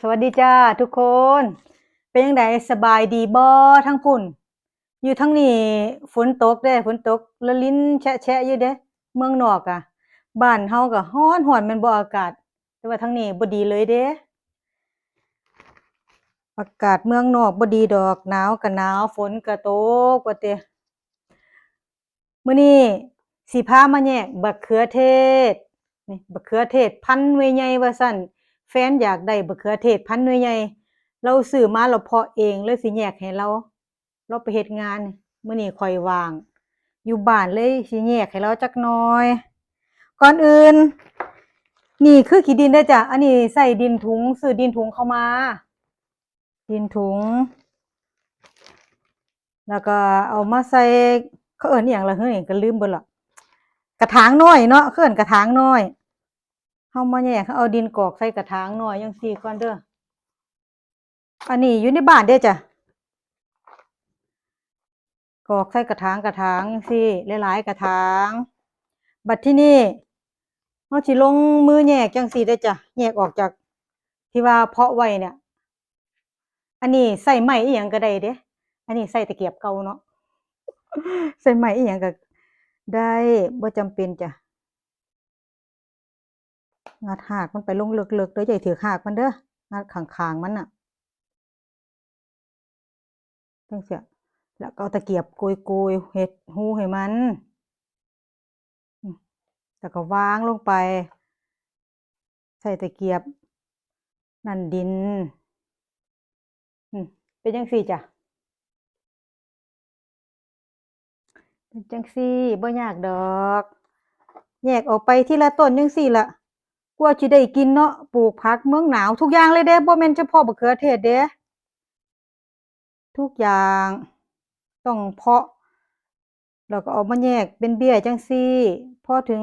สวัสดีจ้าทุกคน เป็นยังไงสบายดีบ่ทั้งพุ่น อยู่ทั้งนี้ฝนตกเด้ฝนตกละลิ้นแฉะๆอยู่เด้ เมืองนอกอะบ้านเฮาก็ร้อนร้อนม่นบ่อากาศ แต่ว่าทั้งนี้บ่ดีเลยเด้อากาศเมืองนอกบ่ดีดอกหนาวก็หนาวฝนก็ตกว่าเติมื้อนี้สิพามาแยกบักเขือเทศนี่บักเขือเทศพันธุ์หน่วยใหญ่ว่าซั่น แฟนอยากได้บักเขือเทศพันธุ์หน่วยใหญ่เราซื้อมาเราเพาะเองเลยสิแยกให้เรา เราไปเฮ็ดงานมื้อนี้ค่อยว่าง อยู่บ้านเลยสิแยกให้เราจักหน่อย ก่อนอื่น นี่คือขี้ดินเด้จ้ะอันนี้ใส่ดินถุงซื้อดินถุงเข้ามา ดินถุง แล้วก็เอามาใส่เขาเอิ้นอิหยังล่ะเฮ้ยก็ลืมเบิดละกระถางน้อยเนาะเขาเอิ้นกระถางน้อย เฮามาแยกเอาดินกรอกใส่กระถางหน้อยจังซี่ก่อนเด้ออันนี้อยู่ในบ้านเด้อจ้ะกรอกใส่กระถางกระถางจังซี่หลายๆกระถาง บัดที่นี่เฮาสิลงมือแยกจังซี่เด้อจ้ะแยกออกจากที่ว่าเพาะไว้เนี่ย อันนี้ใส่ไม้อีหยังก็ได้เด้อันนี้ใส่ตะเกียบเก่าเนาะใส่ไม้อีหยังก็ได้บ่จำเป็นจ้ะ งัดหากมันไปลงเลิกๆเด้ออย่าให้ถือหากมันเด้องัดขางๆมันน่ะจังซี้แล้วก็เอาตะเกียบโกยๆเฮ็ดรูให้มันอืมแล้วก็วางลงไป ใส่ตะเกียบ นั่นดินอืมเป็นจังซี่จ้ะเป็นจังซี่บ่ยากดอก แยกออกไปทีละต้นจังซี้ล่ะ กว่าสิได้กินเนาะปลูกผักเมืองหนาวทุกอย่างเลยเด้บ่แม่นเฉพาะบักเขือเทศเด้ทุกอย่างต้องเพาะแล้วก็เอามาแยกเป็นเบี้ยจังซี่พอถึง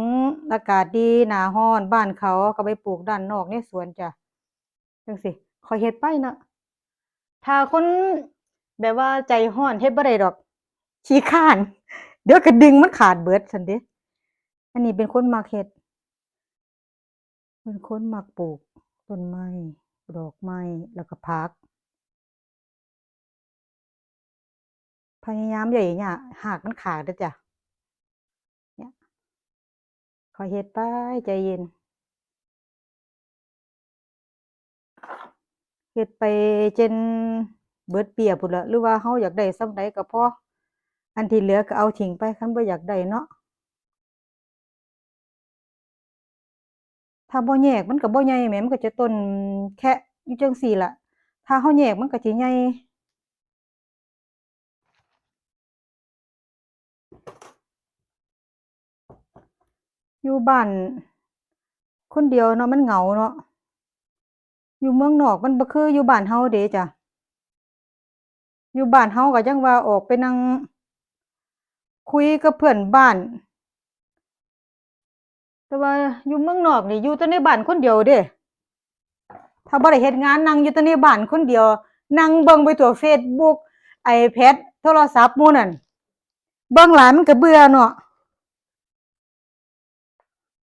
อากาศดีหนาร้อนบ้านเขาก็ไปปลูกด้านนอกในสวนจ้ะจังซี้ข้อยเฮ็ดไปเนาะถ้าคนแบบว่าใจร้อนเฮ็ดบ่ได้ดอกขี้คร้าน เดี๋ยวก็ดึงมันขาดเบิดซั้นเด้อันนี้เป็นคนมักเฮ็ด เป็นคนมักปลูกต้นไม้ดอกไม้แล้วก็ผัก พยายามอย่าให้หญ้าหากมันขาดเด้อจ้ะเนี่ยค่อเฮ็ดไปใจเย็นเฮ็ดไปจนเบิดเปียพู้นละหรือว่าเราอยากได้ส่ำใดก็พออันที่เหลือก็เอาทิ้งไปคันบ่อยากได้เนาะ ถ้าบ่แยกมันก็บ่ใหญ่แหมมันก็จะต้นแคะอยู่จังซี้ล่ะ ถ้าเราแยกมันก็สิใหญ่อยู่บ้านคนเดียวเนาะมันเหงาเนาะอยู่เมืองนอกมันบ่คืออยู่บ้านเราเดะจ้ะอยู่บ้านเราก็ยังว่าออกไปนั่งคุยกับเพื่อนบ้าน แต่ว่าอยู่เมืองนอกนี่อยู่แต่ในบ้านคนเดียวเดะถ้าบ่ได้เฮ็ดงานนั่งอยู่แต่ในบ้านคนเดียว นั่งเบิ่งไปทั่วเฟซบุ๊ก iPad โทรศัพท์หมู่นั่นเบิ่งหลายมันก็เบื่อเนาะ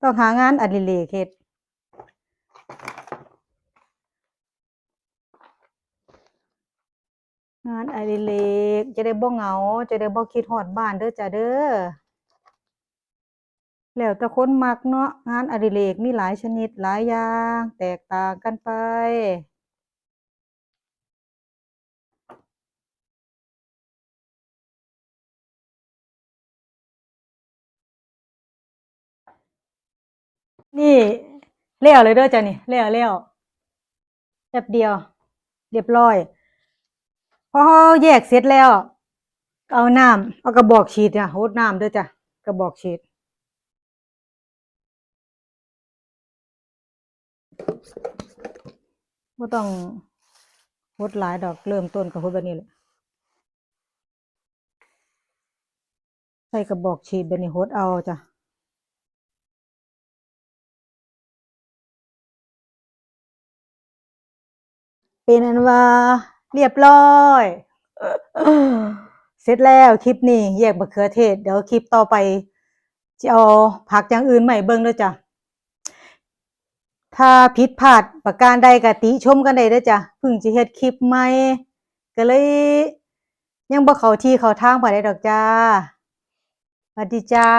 ต้องหางานอดิเรกเฮ็ดงานอดิเรกจะได้บ่เหงา จะได้บ่คิดฮอดบ้านเด้อจ้ะเด้อ แล้วแต่คนมักเนาะงานอดิเรกมีหลายชนิดหลายอย่าง แตกต่างกันไป นี่แล้วเลยเด้อจ้ะนี่แล้วแล้วแป๊บเดียว เรียบร้อย พอเราแยกเสร็จแล้ว เอาน้ำเอากระบอกฉีดน่ะรดน้ำเด้อจ้ะกระบอกฉีด บ่ต้องรดหลายดอกเริ่มต้นก็รดแบบนี้แหละใส่กระบอกฉีดแบบนี้รดเอาจ้ะเป็นอันว่าเรียบร้อยเสร็จแล้วคลิปนี้แยกบักเขือเทศ เดี๋ยวคลิปต่อไปสิเอาผักอย่างอื่นให้เบิ่งด้อจ้ะ ถ้าผิดพลาดประการใดกะติชมกันได้เด้อจ้ะเพิ่งจะเฮ็ดคลิปใหม่ก็เลย ยังบ่เข้าที่เข้าทางปได้ดอกจ้าสวัสดีจ้า